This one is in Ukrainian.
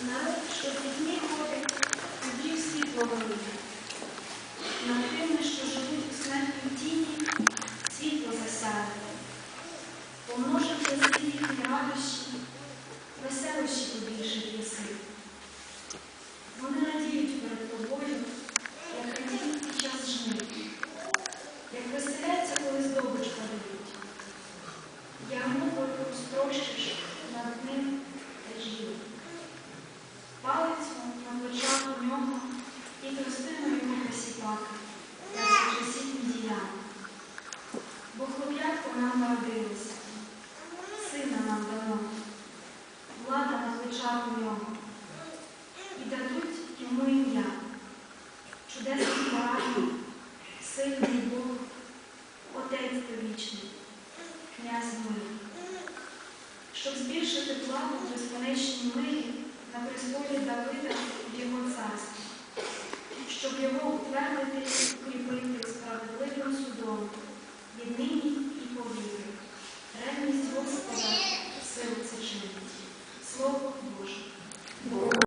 Народ, що пітьмі ходить, у обрів світло велике. На тими, що живуть у смертній тіні, світло засяде. Поможе народилися, сина нам дано, влада надзвичайна у ньому. І дадуть йому ім'я, чудесний карані, сильний Бог, Отець довічний, князь мир. Щоб збільшити плану в безконечній мирі на престолі Давида в його царстві, щоб його утвердити і укріпити.